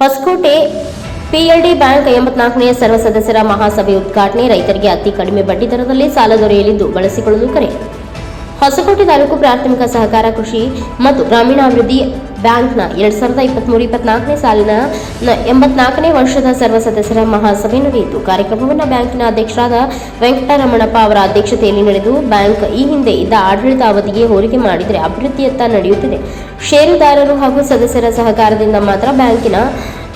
Hosakote PLD bank ಎಂಬತ್ನಾಲ್ಕನೇ ಸರ್ವ ಸದಸ್ಯರ ಮಹಾಸಭೆ ಉದ್ಘಾಟನೆ ರೈತರಿಗೆ ಅತಿ ಕಡಿಮೆ ಬಡ್ಡಿ ದರದಲ್ಲಿ ಸಾಲ ದೊರೆಯಲಿದ್ದು ಬಳಸಿಕೊಳ್ಳಲು ಕರೆ. ಹೊಸಕೋಟೆ ತಾಲೂಕು ಪ್ರಾಥಮಿಕ ಸಹಕಾರ ಕೃಷಿ ಮತ್ತು ಗ್ರಾಮೀಣಾಭಿವೃದ್ಧಿ ಬ್ಯಾಂಕ್ನ ಎರಡ್ ಸಾವಿರದ ಇಪ್ಪತ್ಮೂರು ಇಪ್ಪತ್ನಾಲ್ಕನೇ ಸಾಲಿನ ಎಂಬತ್ನಾಲ್ಕನೇ ವರ್ಷದ ಸರ್ವ ಸದಸ್ಯರ ಮಹಾಸಭೆ ನಡೆಯಿತು. ಕಾರ್ಯಕ್ರಮವನ್ನು ಬ್ಯಾಂಕಿನ ಅಧ್ಯಕ್ಷರಾದ ವೆಂಕಟರಮಣಪ್ಪ ಅವರ ಅಧ್ಯಕ್ಷತೆಯಲ್ಲಿ ನಡೆದು ಬ್ಯಾಂಕ್ ಈ ಹಿಂದೆ ಇದ್ದ ಆಡಳಿತ ಅವಧಿಗೆ ಹೋಲಿಕೆ ಮಾಡಿದರೆ ಅಭಿವೃದ್ಧಿಯತ್ತ ನಡೆಯುತ್ತಿದೆ. ಷೇರುದಾರರು ಹಾಗೂ ಸದಸ್ಯರ ಸಹಕಾರದಿಂದ ಮಾತ್ರ ಬ್ಯಾಂಕಿನ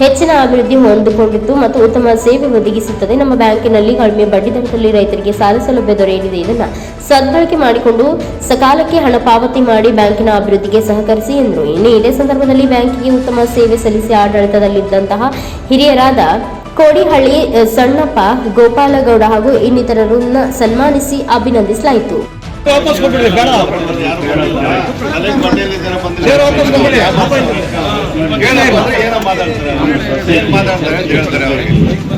ಹೆಚ್ಚಿನ ಅಭಿವೃದ್ಧಿ ಹೊಂದಿಕೊಂಡಿತ್ತು ಮತ್ತು ಉತ್ತಮ ಸೇವೆ ಒದಗಿಸುತ್ತದೆ. ನಮ್ಮ ಬ್ಯಾಂಕಿನಲ್ಲಿ ಕಡಿಮೆ ಬಡ್ಡಿ ದರದಲ್ಲಿ ರೈತರಿಗೆ ಸಾಲ ಸೌಲಭ್ಯ ದೊರೆಯಲಿದೆ. ಇದನ್ನು ಸದ್ಬಳಕೆ ಮಾಡಿಕೊಂಡು ಸಕಾಲಕ್ಕೆ ಹಣ ಪಾವತಿ ಮಾಡಿ ಬ್ಯಾಂಕಿನ ಅಭಿವೃದ್ಧಿಗೆ ಸಹಕರಿಸಿ ಎಂದರು. ಇನ್ನು ಇದೇ ಸಂದರ್ಭದಲ್ಲಿ ಬ್ಯಾಂಕಿಗೆ ಉತ್ತಮ ಸೇವೆ ಸಲ್ಲಿಸಿ ಆಡಳಿತದಲ್ಲಿದ್ದಂತಹ ಹಿರಿಯರಾದ ಕೋಡಿಹಳ್ಳಿ ಸಣ್ಣಪ್ಪ, ಗೋಪಾಲಗೌಡ ಹಾಗೂ ಇನ್ನಿತರರನ್ನ ಸನ್ಮಾನಿಸಿ ಅಭಿನಂದಿಸಲಾಯಿತು. ವಾಪಸ್ ಕೊಟ್ಬಿಡಿ ಬೇಡ. ಬೇರೆ ವಾಪಸ್ ಕೊಟ್ಬಿಡಿ. ಏನೋ ಬಂದ್ರೆ ಏನೋ ಮಾತಾಡ್ತಾರೆ. ಏನ್ ಅಂತ ಹೇಳ್ತಾರೆ ಅವ್ರಿಗೆ ಅಂತ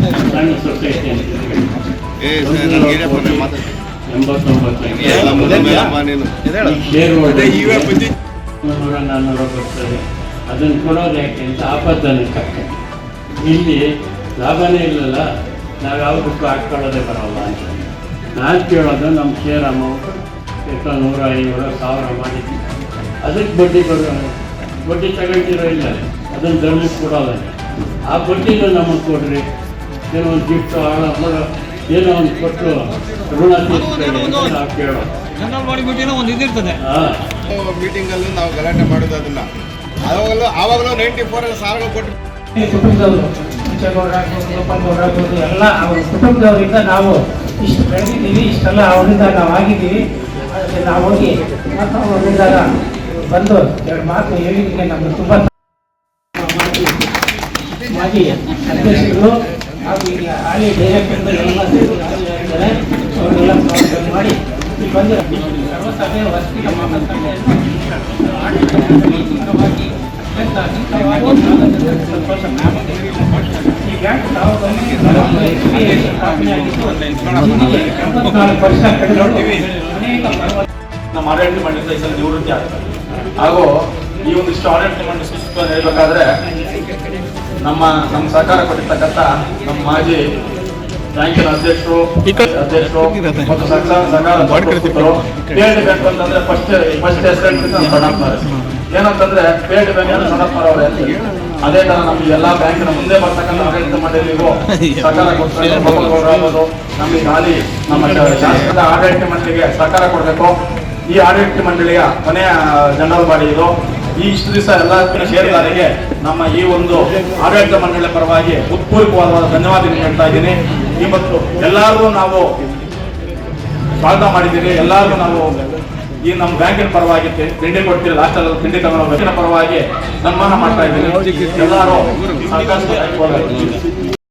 ಏ ಸರ್ ನಾನು ಹಿರಿಯಪ್ಪ ನೀವು ಮಾತಾಡ್ತೀನಿ. ಎಂಬತ್ತೊಂಬತ್ತು ಎಲ್ಲ ಮುಂದೆ ಮೇಲಮ್ಮ ನೀನು. ಷೇರು ಅದೇ ಇವೇ ಬುದ್ಧಿ. ನೂರ ನಾನ್ನೂರು ಬರ್ತದೆ ಅದನ್ನು ಕೊಡೋದು ಯಾಕೆ ಅಂತ ಆಪತ್ತನ್ನು ಕಟ್ಟ. ಇಲ್ಲಿ ಲಾಭನೇ ಇಲ್ಲಲ್ಲ ನಾವು ಯಾವುದಕ್ಕೂ ಹಾಕ್ಕೊಳ್ಳೋದೇ ಬರೋಲ್ಲ ಅಂತ. ನಾನು ಕೇಳೋದು ನಮ್ಮ ಶೇರ್ ಅಮೌಂಟ್ ಎಷ್ಟೋ ನೂರ ಐನೂರ ಸಾವಿರ ಮಾಡಿದ್ವಿ. ಅದಕ್ಕೆ ಬಡ್ಡಿ ಬರೋ ಬಡ್ಡಿ ತಗೊಳ್ತಿರೋ ಇಲ್ಲ. ಅದನ್ನು ಧರ್ಮಕ್ಕೆ ಕೊಡೋಲ್ಲ. ಆ ಬಡ್ಡಿನೂ ನಮಗೆ ಕೊಡ್ರಿ. ಏನೋ ಒಂದು ಗಿಫ್ಟ್ ಆಳ ಏನೋ ಒಂದು ಕೊಟ್ಟು ಋಣ ಕೇಳೋದು. ಜನರಲ್ ಬಾಡಿ ಮೀಟಿಂಗ್ ಒಂದು ಇದಿರ್ತದೆ ಹಾಂ. ಮೀಟಿಂಗ್ ಅಲ್ಲಿ ನಾವು ಗಲಾಟೆ ಮಾಡೋದು ಅದನ್ನ. ಆವಾಗಲೂ ಆವಾಗಲೂ ನೈಂಟಿ ಫೋರ್ ಸಾವಿರ ಕೊಟ್ಟು ಈ ಕುಟುಂಬದವರು ಎಲ್ಲ ಅವ್ರ ಕುಟುಂಬದವರಿಂದ ನಾವು ಇಷ್ಟು ಬೆಳೆದಿದ್ದೀವಿ ಇಷ್ಟೆಲ್ಲ ಅವರಿಂದ ನಾವು ಆಗಿದ್ದೀವಿ. ಅದಕ್ಕೆ ನಾವು ಹೋಗಿ ಅವರಿಂದ ಬಂದು ಎರಡು ಮಾತು ಹೇಳಿದ್ದಕ್ಕೆ ನಮಗೆ ತುಂಬ ಮಾಜಿ ಅಧ್ಯಕ್ಷರು ಹಾಗೂ ಈಗ ಹಾಲಿ ಡೈರೆಕ್ಟರ್ಗಳು ಎಲ್ಲ ಸೇರಿದ್ದಾರೆ ಅವರೆಲ್ಲ ಮಾಡಿ ಬಂದು ಸರ್ವಸಭೆ ಆಡಳಿತವಾಗಿ ಅತ್ಯಂತ ಸಂತೋಷ. ಈ ಬ್ಯಾಂಕ್ ಸಾವಿರದ ಒಂಬೈನೂರ ಎಂಬತ್ನಾಲ್ಕು ವರ್ಷ ಕಳೆದು ನಮ್ಮ ಆಡಳಿತ ಮಂಡಳಿಯಿಂದ ಈ ನಿವೃತ್ತಿ ಆಗ್ತಾರೆ ಹಾಗೂ ಈ ಒಂದಿಷ್ಟು ಆಡಳಿತ ಮಂಡಳಿ ಶಿಸ್ತು ಹೇಳ್ಬೇಕಾದ್ರೆ ನಮ್ಮ ನಮ್ಮ ಸರ್ಕಾರ ಕೊಟ್ಟಿರ್ತಕ್ಕಂಥ ನಮ್ಮ ಮಾಜಿ ಬ್ಯಾಂಕಿನ ಅಧ್ಯಕ್ಷರು ಅಧ್ಯಕ್ಷರು ಮತ್ತು ಸರ್ಕಾರ ಸಹಕಾರ ಬ್ಯಾಂಕ್ ಅಂತಂದ್ರೆ ಫಸ್ಟ್ ಫಸ್ಟ್ ಹೆಸರು ಏನಂತಂದ್ರೆ ಪೇಡ್ ಬ್ಯಾಂಕ್ ಹೇಳಿ. ಅದೇ ತರ ನಮ್ಗೆ ಎಲ್ಲಾ ಬ್ಯಾಂಕಿನ ಮುಂದೆ ಬರ್ತಕ್ಕಂಥ ಆಡಳಿತ ಮಂಡಳಿಗೂ ಸಹಕಾರ ಕೊಡ್ತಾರೆ ನಮ್ಗೆ ಹಾಲಿ ನಮ್ಮ ಶಾಸಕದ ಆಡಳಿತ ಮಂಡಳಿಗೆ ಸಹಕಾರ ಕೊಡಬೇಕು. ಈ ಆಡಳಿತ ಮಂಡಳಿಯ ಕೊನೆಯ ಜನರಲ್ ಬಾಡಿ ಇದು. ಈ ಇಷ್ಟು ದಿವಸ ಎಲ್ಲ ಷೇರುದಾರರಿಗೆ ನಮ್ಮ ಈ ಒಂದು ಆಡಳಿತ ಮಂಡಳಿಯ ಪರವಾಗಿ ಉತ್ಪೂರ್ವಕವಾದ ಧನ್ಯವಾದ ಹೇಳ್ತಾ ಇದ್ದೀನಿ. ಈ ಮತ್ತು ಎಲ್ಲರಿಗೂ ನಾವು ಸ್ವಾಗತ ಮಾಡಿದ್ದೀವಿ. ಎಲ್ಲರಿಗೂ ನಾವು ಈ ನಮ್ಮ ಬ್ಯಾಂಕಿನ ಪರವಾಗಿ ತಿಂಡಿ ಕೊಡ್ತೀರಿ ಲಾಸ್ಟ್ ಅಲ್ಲಿ ತಿಂಡಿ ತಗೊಂಡು ಪರವಾಗಿ ಸನ್ಮಾನ ಮಾಡ್ತಾ ಇದ್ದೀನಿ. ಎಲ್ಲರೂ